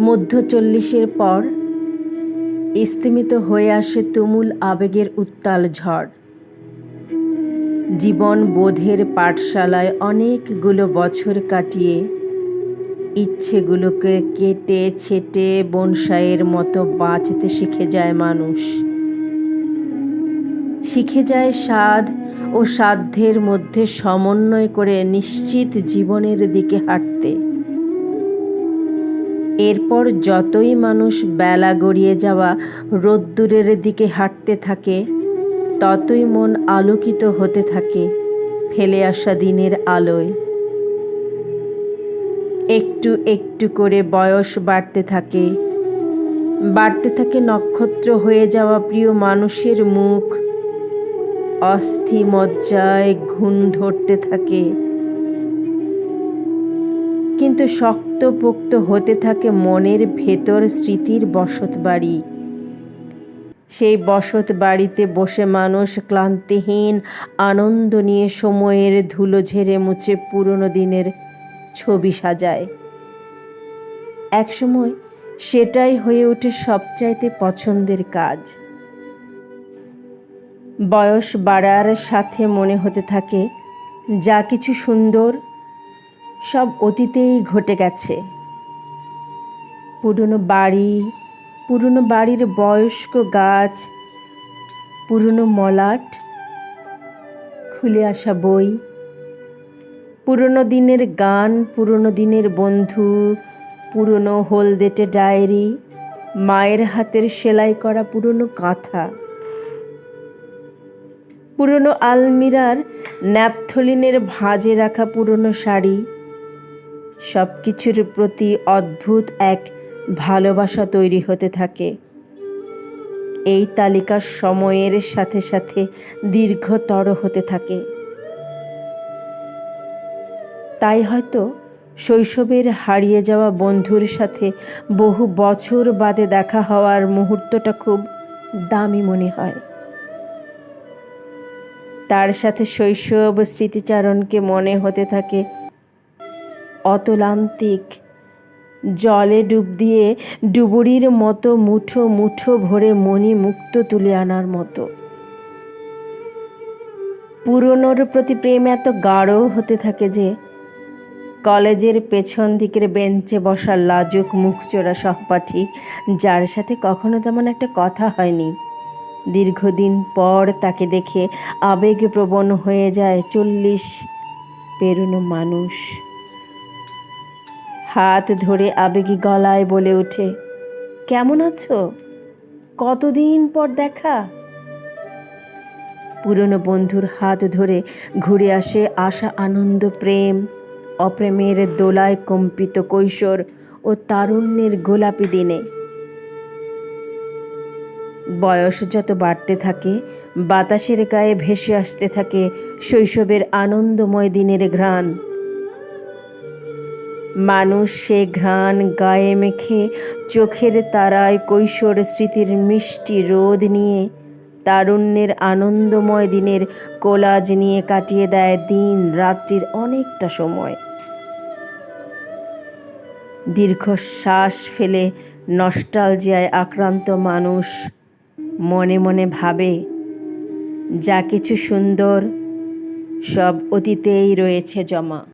মধ্য চল্লিশের পর স্তিমিত হয়ে আসে তুমুল আবেগের উত্তাল ঝড়। জীবন বোধের পাঠশালায় অনেকগুলো বছর কাটিয়ে ইচ্ছেগুলোকে কেটে ছেটে বনসাইয়ের মতো বাঁচতে শিখে যায় মানুষ। শিখে যায় স্বাদ ও সাধ্যের মধ্যে সমন্বয় করে নিশ্চিত জীবনের দিকে হাঁটতে। এরপর যতই মানুষ বেলা গড়িয়ে যাওয়া রোদ্দুরের দিকে হাঁটতে থাকে, ততই মন আলোকিত হতে থাকে ফেলে আসা দিনের আলোয়। একটু একটু করে বয়স বাড়তে থাকে বাড়তে থাকে নক্ষত্র হয়ে যাওয়া প্রিয় মানুষের মুখ অস্থি মজ্জায় ঘুণ ধরতে থাকে। কিন্তু শক্তপোক্ত হতে থাকে মনের ভেতর স্মৃতির বসত বাড়ি। সেই বসত বাড়িতে বসে মানুষ ক্লান্তিহীন আনন্দ নিয়ে সময়ের ধুলো ঝেড়ে মুছে পুরনো দিনের ছবি সাজায়। একসময় সেটাই হয়ে ওঠে সবচাইতে পছন্দের কাজ। বয়স বাড়ার সাথে মনে হতে থাকে, যা কিছু সুন্দর সব অতীতেই ঘটে গেছে। পুরনো বাড়ি, পুরনো বাড়ির বয়স্ক গাছ, পুরনো মলাট, খুলে আসা বই, পুরনো দিনের গান, পুরনো দিনের বন্ধু, পুরনো হলদেটে ডায়েরি, মায়ের হাতের সেলাই করা পুরনো কাঁথা, পুরনো আলমিরার ন্যাপথলিনের ভাঁজে রাখা পুরনো শাড়ি সব কিছুর প্রতি অদ্ভুত এক ভালোবাসা তৈরি হতে থাকে। এই তালিকা সময়ের সাথে সাথে দীর্ঘতর হতে থাকে। তাই হয়তো শৈশবের হারিয়ে যাওয়া বন্ধুর সাথে বহু বছর বাদে দেখা হওয়ার মুহূর্তটা খুব দামি মনে হয়। তার সাথে শৈশব স্মৃতিচারণকে মনে হতে থাকে অতলান্তিক। জলে ডুব দিয়ে ডুবুরির মতো মুঠো মুঠো ভরে মণি মুক্ত তুলে আনার মতো। পুরনোর প্রতি প্রেম এত গাঢ় হতে থাকে যে, কলেজের পেছন দিকের বেঞ্চে বসা লাজুক মুখচোরা সহপাঠী, যার সাথে কখনো তেমন একটা কথা হয়নি। দীর্ঘদিন পর তাকে দেখে আবেগপ্রবণ হয়ে যায় চল্লিশ পেরোনো মানুষ। হাত ধরে আবেগী গলায় বলে ওঠে, কেমন আছো? কতদিন পর দেখা? পুরনো বন্ধুর হাত ধরে ঘুরে আসে আশা, আনন্দ, প্রেম, অপ্রেমের দোলায় কম্পিত কৈশোর ও তারুণ্যের গোলাপি দিনে। বয়স যত বাড়তে থাকে, বাতাসের গায়ে ভেসে আসতে থাকে শৈশবের আনন্দময় দিনের ঘ্রাণ। মানুষ সে ঘ্রাণ গায়ে মেখে চোখের তারায় কৈশোর স্মৃতির মিষ্টি রোদ নিয়ে তারুণ্যের আনন্দময় দিনের কোলাজ নিয়ে কাটিয়ে দেয় দিন রাত্রির অনেকটা সময়। দীর্ঘশ্বাস ফেলে নস্টালজিয়ায় আক্রান্ত মানুষ মনে মনে ভাবে, যা কিছু সুন্দর, সব অতীতেই রয়েছে জমা।